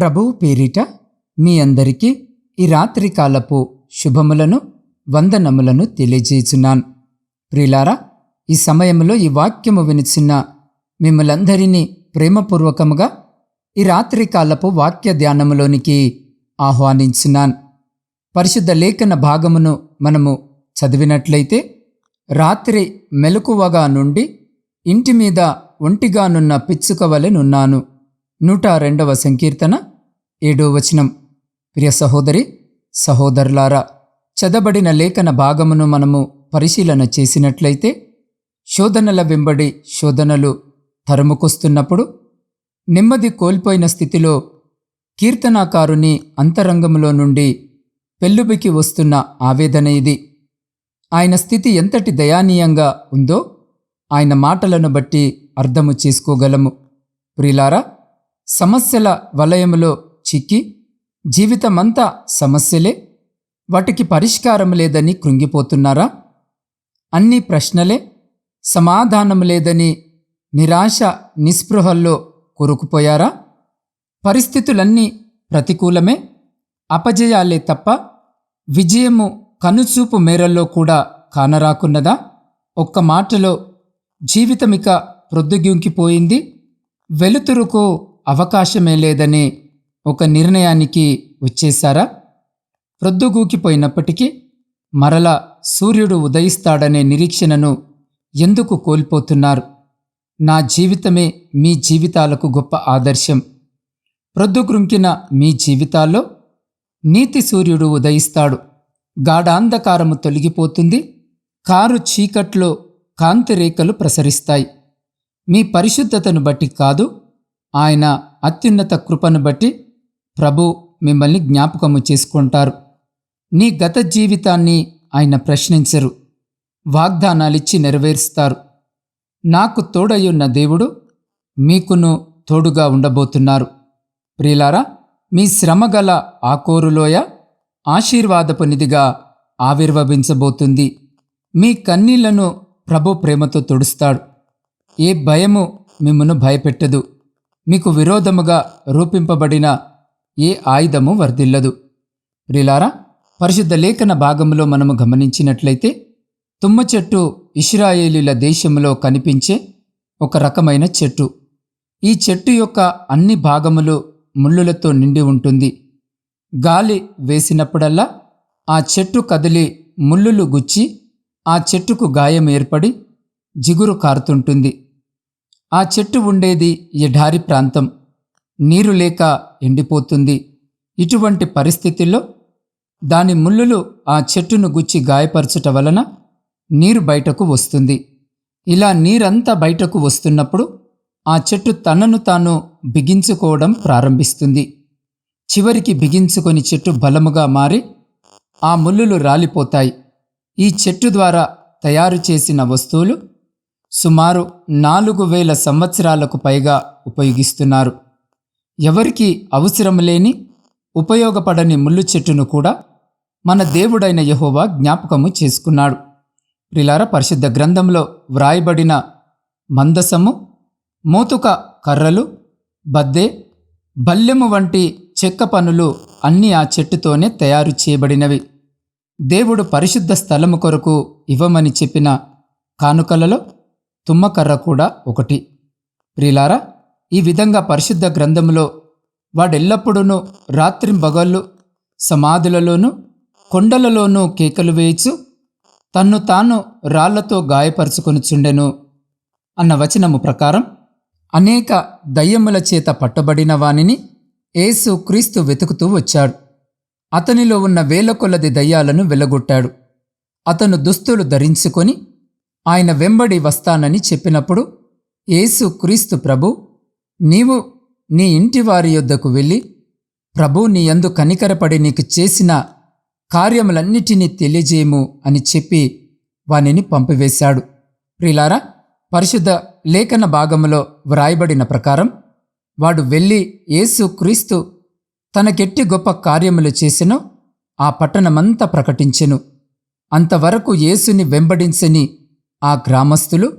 ప్రభువు పేరిట మీ అందరికీ ఈ రాత్రికాలపు శుభములను వందనములను తెలియజేస్తున్నాను ప్రిలారా ఈ సమయంలో ఈ వాక్యము వినిచిన్న మిమ్మలందరినీ ప్రేమపూర్వకముగా ఈ రాత్రికాలపు వాక్య ధ్యానములోనికి ఆహ్వానించున్నాను పరిశుద్ధ లేఖన భాగమును మనము చదివినట్లయితే రాత్రి మెలకువగా నుండి ఇంటి మీద ఒంటిగానున్న పిచ్చుక వలెనున్నాను నూట రెండవ సంకీర్తన ఏడో వచనం. ప్రియ సహోదరి సహోదరులారా చదబడిన లేఖన భాగమును మనము పరిశీలన చేసినట్లయితే శోధనల వెంబడి శోధనలు తరుముకొస్తున్నప్పుడు నెమ్మది కోల్పోయిన స్థితిలో కీర్తనాకారుని అంతరంగంలో నుండి పెళ్ళుబికి వస్తున్న ఆవేదన ఇది. ఆయన స్థితి ఎంతటి దయానీయంగా ఉందో ఆయన మాటలను బట్టి అర్థము చేసుకోగలము. ప్రిలారా సమస్యల వలయములో చిక్కి జీవితమంతా సమస్యలే వాటికి పరిష్కారం లేదని కృంగిపోతున్నారా? అన్ని ప్రశ్నలే సమాధానం లేదని నిరాశ నిస్పృహల్లో కొరుకుపోయారా? పరిస్థితులన్నీ ప్రతికూలమే అపజయాలే తప్ప విజయము కనుచూపు మేరల్లో కూడా కానరాకున్నదా? ఒక్క మాటలో జీవితమిక ప్రొద్దుగింకిపోయింది వెలుతురుకు అవకాశమే లేదనే ఒక నిర్ణయానికి వచ్చేశారా? ప్రొద్దుగూకిపోయినప్పటికీ మరలా సూర్యుడు ఉదయిస్తాడనే నిరీక్షణను ఎందుకు కోల్పోతున్నారు? నా జీవితమే మీ జీవితాలకు గొప్ప ఆదర్శం. ప్రొద్దుగ్రుంకిన మీ జీవితాల్లో నీతి సూర్యుడు ఉదయిస్తాడు. గాఢాంధకారము తొలగిపోతుంది. కారు చీకట్లో కాంతి రేఖలు ప్రసరిస్తాయి. మీ పరిశుద్ధతను బట్టి కాదు ఆయన అత్యున్నత కృపను బట్టి ప్రభు మిమ్మల్ని జ్ఞాపకము చేసుకుంటారు. నీ గత జీవితాన్ని ఆయన ప్రశ్నించరు. వాగ్దానాలిచ్చి నెరవేరుస్తారు. నాకు తోడయ్యున్న దేవుడు మీకును తోడుగా ఉండబోతున్నారు. ప్రియులారా మీ శ్రమగల ఆకోరులోయ ఆశీర్వాదపు నిధిగా ఆవిర్భవించబోతుంది. మీ కన్నీళ్ళను ప్రభు ప్రేమతో తుడుస్తాడు. ఏ భయము మిమ్మను భయపెట్టదు. మీకు విరోధముగా రూపింపబడిన ఏ ఆయుధము వర్ధిల్లదు. ప్రిలారా పరిశుద్ధ లేఖన భాగంలో మనము గమనించినట్లయితే తుమ్మ చెట్టు ఇస్రాయేలీల దేశంలో కనిపించే ఒక రకమైన చెట్టు. ఈ చెట్టు యొక్క అన్ని భాగములు ముళ్ళులతో నిండి ఉంటుంది. గాలి వేసినప్పుడల్లా ఆ చెట్టు కదిలి ముళ్ళులు గుచ్చి ఆ చెట్టుకు గాయం ఏర్పడి జిగురు కారుతుంటుంది. ఆ చెట్టు ఉండేది ఎడారి ప్రాంతం. నీరు లేక ఎండిపోతుంది. ఇటువంటి పరిస్థితుల్లో దాని ముళ్ళులు ఆ చెట్టును గుచ్చి గాయపరచుట వలన నీరు బయటకు వస్తుంది. ఇలా నీరంతా బయటకు వస్తున్నప్పుడు ఆ చెట్టు తనను తాను బిగించుకోవడం ప్రారంభిస్తుంది. చివరికి బిగించుకొని చెట్టు బలముగా మారి ఆ ముళ్ళులు రాలిపోతాయి. ఈ చెట్టు ద్వారా తయారు చేసిన వస్తువులు సుమారు నాలుగు వేల సంవత్సరాలకు పైగా ఉపయోగిస్తున్నారు. ఎవరికి అవసరం లేని ఉపయోగపడని ముళ్ళు చెట్టును కూడా మన దేవుడైన యహోవా జ్ఞాపకము చేసుకున్నాడు. ప్రిలార పరిశుద్ధ గ్రంథంలో వ్రాయబడిన మందసము మోతుక కర్రలు బద్దే బల్లెము వంటి చెక్క పనులు అన్నీ ఆ చెట్టుతోనే తయారు చేయబడినవి. దేవుడు పరిశుద్ధ స్థలము కొరకు ఇవ్వమని చెప్పిన కానుకలలో తుమ్మకర్ర కూడా ఒకటి. ప్రిలారా ఈ విధంగా పరిశుద్ధ గ్రంథంలో వాడెల్లప్పుడూ రాత్రింబగళ్ళు సమాధులలోనూ కొండలలోనూ కేకలు వేయచ్చు తన్ను తాను రాళ్ళతో గాయపరుచుకొనుచుండెను అన్న వచనము ప్రకారం అనేక దయ్యముల చేత పట్టబడిన వానిని యేసు క్రీస్తు వెతుకుతూ వచ్చాడు. అతనిలో ఉన్న వేల కొలది దయ్యాలను వెలగొట్టాడు. అతను దుస్తులు ధరించుకొని ఆయన వెంబడి వస్తానని చెప్పినప్పుడు యేసు క్రీస్తు ప్రభు నీవు నీ ఇంటి వారి యొద్దకు వెళ్ళి ప్రభు నీ యందు కనికరపడి నీకు చేసిన కార్యములన్నిటినీ తెలియజేయము అని చెప్పి వానిని పంపివేశాడు. ప్రిలారా పరిశుద్ధ లేఖన భాగములో వ్రాయబడిన ప్రకారం వాడు వెళ్ళి యేసు క్రీస్తు తనకెట్టి గొప్ప కార్యములు చేసినో ఆ పట్టణమంతా ప్రకటించెను. అంతవరకు యేసుని వెంబడించని ఆ గ్రామస్తులు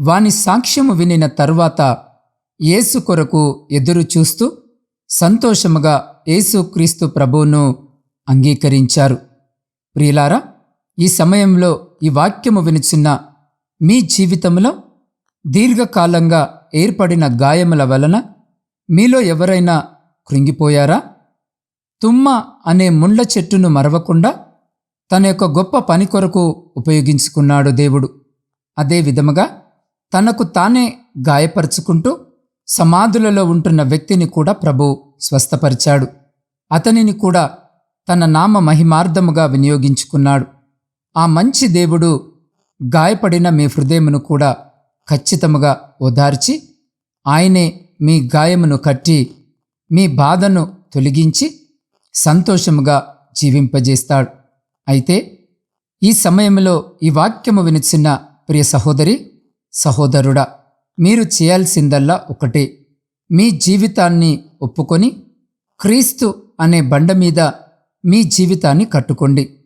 వాని సాక్ష్యము వినిన తరువాత యేసు కొరకు ఎదురు చూస్తూ సంతోషముగా యేసుక్రీస్తు ప్రభువును అంగీకరించారు. ప్రియులారా ఈ సమయంలో ఈ వాక్యము వినుచున్న మీ జీవితంలో దీర్ఘకాలంగా ఏర్పడిన గాయముల వలన మీలో ఎవరైనా కృంగిపోయారా? తుమ్మ అనే ముండ్ల చెట్టును మరవకుండా తన యొక్క గొప్ప పని కొరకు ఉపయోగించుకున్నాడు దేవుడు. అదే విధముగా తనకు తానే గాయపరుచుకుంటూ సమాధులలో ఉంటున్న వ్యక్తిని కూడా ప్రభు స్వస్థపరిచాడు. అతనిని కూడా తన నామ మహిమార్థముగా వినియోగించుకున్నాడు. ఆ మంచి దేవుడు గాయపడిన మీ హృదయమును కూడా ఖచ్చితముగా ఓదార్చి ఆయనే మీ గాయమును కట్టి మీ బాధను తొలగించి సంతోషముగా జీవింపజేస్తాడు. అయితే ఈ సమయంలో ఈ వాక్యము వినిచిన ప్రియ సహోదరి సహోదరుడా మీరు చేయాల్సిందల్లా ఒకటే. మీ జీవితాన్ని ఒప్పుకొని క్రీస్తు అనే బండ మీద మీ జీవితాన్ని కట్టుకోండి.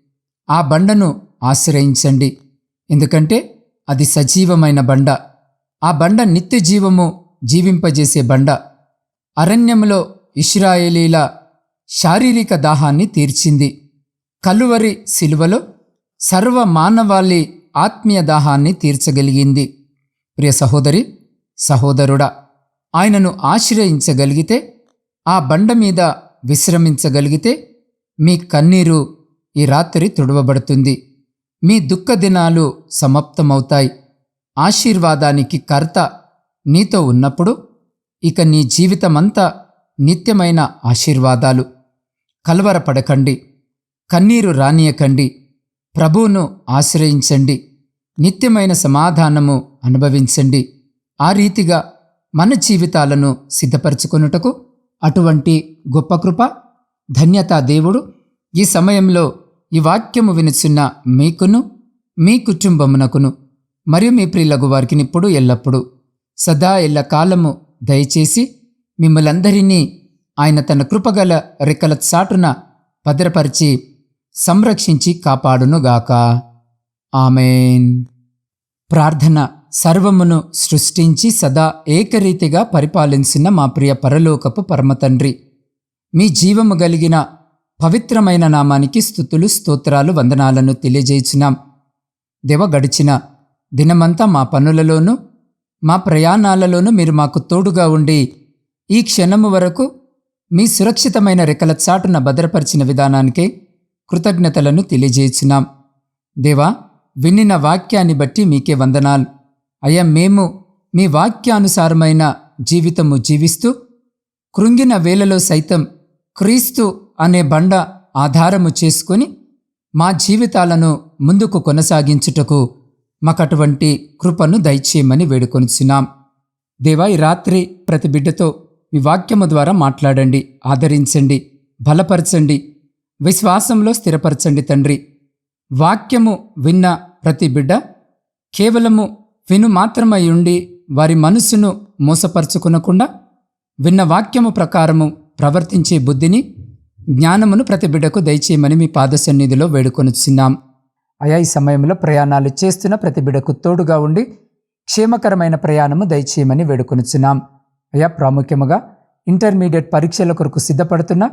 ఆ బండను ఆశ్రయించండి. ఎందుకంటే అది సజీవమైన బండ. ఆ బండ నిత్య జీవము జీవింపజేసే బండ. అరణ్యంలో ఇస్రాయేలీల శారీరక దాహాన్ని తీర్చింది. కలువరి శిలువలో సర్వ మానవాళి ఆత్మీయ దాహాన్ని తీర్చగలిగింది. ప్రియ సహోదరి సహోదరుడా ఆయనను ఆశ్రయించగలిగితే ఆ బండ మీద విశ్రమించగలిగితే మీ కన్నీరు ఈ రాత్రి తుడవబడుతుంది. మీ దుఃఖ దినాలు సమాప్తమవుతాయి. ఆశీర్వాదానికి కర్త నీతో ఉన్నప్పుడు ఇక నీ జీవితమంతా నిత్యమైన ఆశీర్వాదాలు. కలవరపడకండి. కన్నీరు రానియకండి. ప్రభువును ఆశ్రయించండి. నిత్యమైన సమాధానము అనుభవించండి. ఆ రీతిగా మన జీవితాలను సిద్ధపరచుకొనుటకు అటువంటి గొప్ప కృప ధన్యత దేవుడు ఈ సమయంలో ఈ వాక్యము వినుచున్న మీకును మీ కుటుంబమునకును మరియు మీ ప్రియులకు వారికి ఇప్పుడు ఎల్లప్పుడూ సదా ఎల్ల కాలము దయచేసి మిమ్మలందరినీ ఆయన తన కృపగల రెక్కల చాటున భద్రపరిచి సంరక్షించి కాపాడునుగాక. ఆమెన్. ప్రార్థన సర్వమును సృష్టించి సదా ఏకరీతిగా పరిపాలించిన మా ప్రియ పరలోకపు పరమతండ్రి. మీ జీవము కలిగిన పవిత్రమైన నామానికి స్థుతులు స్తోత్రాలు వందనాలను తెలియజేసినాం దేవ గడిచిన దినమంతా మా పనులలోనూ మా ప్రయాణాలలోనూ మీరు మాకు తోడుగా ఉండి ఈ క్షణము వరకు మీ సురక్షితమైన రెక్కల చాటున భద్రపరిచిన విధానానికే కృతజ్ఞతలను తెలియజేసినాం దేవా వినిన వాక్యాన్ని బట్టి మీకే వందనాలు. అయ్యా మేము మీ వాక్యానుసారమైన జీవితము జీవిస్తూ కృంగిన వేళలో సైతం క్రీస్తు అనే బండ ఆధారము చేసుకొని మా జీవితాలను ముందుకు కొనసాగించుటకు మాకటువంటి కృపను దయచేయమని వేడుకొనిచున్నాం. దేవా ఈ రాత్రి ప్రతి బిడ్డతో మీ వాక్యము ద్వారా మాట్లాడండి ఆదరించండి బలపరచండి విశ్వాసంలో స్థిరపరచండి తండ్రి. వాక్యము విన్న ప్రతి బిడ్డ కేవలము విను మాత్రమై ఉండి వారి మనసును మోసపరుచుకునకుండా విన్న వాక్యము ప్రకారము ప్రవర్తించే బుద్ధిని జ్ఞానమును ప్రతి బిడ్డకు దయచేయమని మీ పాద సన్నిధిలో వేడుకొనిచున్నాం. అయా ఈ సమయంలో ప్రయాణాలు చేస్తున్న ప్రతి బిడ్డకు తోడుగా ఉండి క్షేమకరమైన ప్రయాణము దయచేయమని వేడుకొనిచున్నాం. అయా ప్రాముఖ్యముగా ఇంటర్మీడియట్ పరీక్షల కొరకు సిద్ధపడుతున్న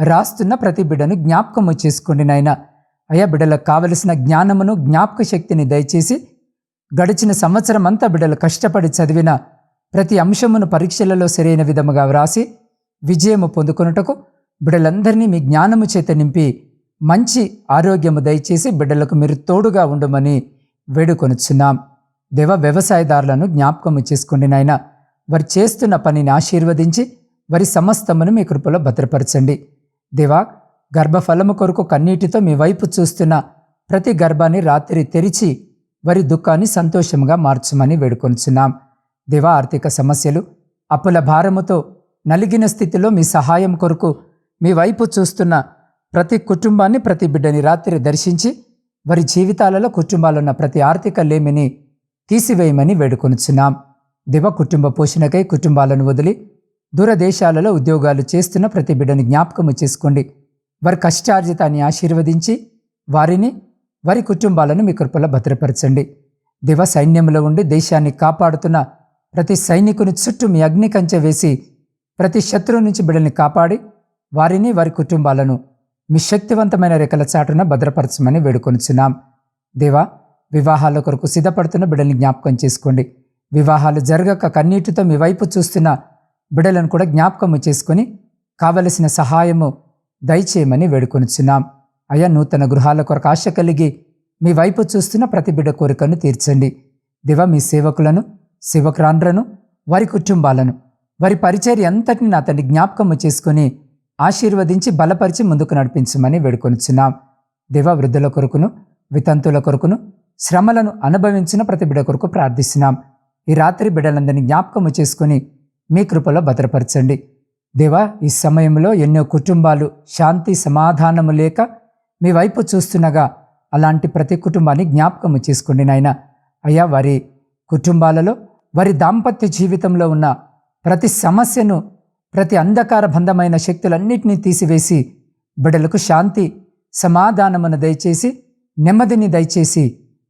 రాస్తున్న ప్రతి బిడ్డను జ్ఞాపకము చేసుకోండి నాయన. అయా బిడ్డలకు కావలసిన జ్ఞానమును జ్ఞాపక శక్తిని దయచేసి గడిచిన సంవత్సరం అంతా బిడ్డలు కష్టపడి చదివిన ప్రతి అంశమును పరీక్షలలో సరైన విధముగా వ్రాసి విజయము పొందుకొనుటకు బిడ్డలందరినీ మీ జ్ఞానము చేత నింపి మంచి ఆరోగ్యము దయచేసి బిడ్డలకు మీరు తోడుగా ఉండమని వేడుకొనుచున్నాం. దేవ వ్యవసాయదారులను జ్ఞాపకము చేసుకుని నాయన. వారు చేస్తున్న పనిని ఆశీర్వదించి వారి సమస్తమును మీ కృపలో భద్రపరచండి. దేవా గర్భఫలము కొరకు కన్నీటితో మీ వైపు చూస్తున్న ప్రతి గర్భాన్ని రాత్రి తెరిచి వారి దుఃఖాన్ని సంతోషంగా మార్చమని వేడుకొంచున్నాం దేవా ఆర్థిక సమస్యలు అప్పుల భారముతో నలిగిన స్థితిలో మీ సహాయం కొరకు మీ వైపు చూస్తున్న ప్రతి కుటుంబాన్ని ప్రతి బిడ్డని రాత్రి దర్శించి వారి జీవితాలలో కుటుంబాలున్న ప్రతి ఆర్థిక లేమిని తీసివేయమని వేడుకొనుచున్నాం. దివ కుటుంబ పోషణకై కుటుంబాలను వదిలి దూరదేశాలలో ఉద్యోగాలు చేస్తున్న ప్రతి బిడ్డని జ్ఞాపకము చేసుకోండి. వారి కష్టార్జితాన్ని ఆశీర్వదించి వారిని వారి కుటుంబాలను మీ కృపలో భద్రపరచండి. దివ సైన్యంలో ఉండి దేశాన్ని కాపాడుతున్న ప్రతి సైనికుని చుట్టూ మీ అగ్ని కంచె వేసి ప్రతి శత్రువు నుంచి బిడ్డల్ని కాపాడి వారిని వారి కుటుంబాలను మీ శక్తివంతమైన రెక్కల చాటున భద్రపరచమని వేడుకొనుచున్నాం. దేవా వివాహాల కొరకు సిద్ధపడుతున్న బిడ్డల్ని జ్ఞాపకం చేసుకోండి. వివాహాలు జరగక కన్నీటితో మీ వైపు చూస్తున్న బిడ్డలను కూడా జ్ఞాపకము చేసుకొని కావలసిన సహాయము దయచేయమని వేడుకొనుచున్నాం. అయా నూతన గృహాల కొరకు ఆశ కలిగి మీ వైపు చూస్తున్న ప్రతి బిడ్డ కోరికను తీర్చండి. దివ మీ సేవకులను సేవకురాండ్రను వారి కుటుంబాలను వారి పరిచర్య అంతటిని నా తండ్రి జ్ఞాపకము చేసుకొని ఆశీర్వదించి బలపరిచి ముందుకు నడిపించమని వేడుకొనిచున్నాం. దేవ వృద్ధుల కొరకును వితంతుల కొరకును శ్రమలను అనుభవించిన ప్రతి బిడ్డ కొరకు ప్రార్థిస్తున్నాం. ఈ రాత్రి బిడ్డలందరినీ జ్ఞాపకము చేసుకుని మీ కృపలో భద్రపరచండి. దేవా ఈ సమయంలో ఎన్నో కుటుంబాలు శాంతి సమాధానము లేక మీ వైపు చూస్తుండగా అలాంటి ప్రతి కుటుంబాన్ని జ్ఞాపకము చేసుకోండి నాయన. అయ్యా వారి కుటుంబాలలో వారి దాంపత్య జీవితంలో ఉన్న ప్రతి సమస్యను ప్రతి అంధకార బంధమైన శక్తులన్నింటినీ తీసివేసి బిడలకు శాంతి సమాధానమును దయచేసి నెమ్మదిని దయచేసి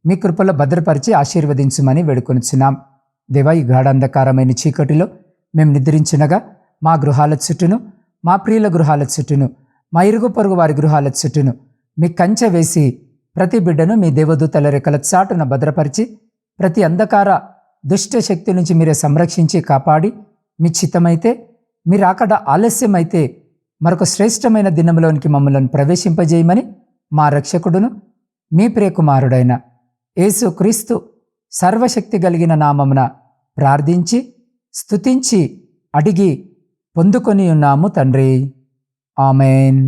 మీ కృపలో భద్రపరిచి ఆశీర్వదించమని వేడుకొనిచున్నాం. దేవా ఈ గాఢంధకారమైన చీకటిలో మేము నిద్రించినగా మా గృహాల చుట్టూను మా ప్రియుల గృహాల చుట్టూను మా ఇరుగు పొరుగు వారి గృహాల చుట్టూను మీ కంచె వేసి ప్రతి బిడ్డను మీ దేవదూతల రెక్కల చాటున భద్రపరిచి ప్రతి అంధకార దుష్ట శక్తి నుంచి మీరే సంరక్షించి కాపాడి మీ చిత్తమైతే మీరు అక్కడ ఆలస్యమైతే మరొక శ్రేష్టమైన దినంలోనికి మమ్మల్ని ప్రవేశింపజేయమని మా రక్షకుడును మీ ప్రియకుమారుడైన యేసు క్రీస్తు సర్వశక్తి కలిగిన నామమున ప్రార్థించి స్తుతించి అడిగి పొందుకొని ఉన్నాము తండ్రి. ఆమెన్.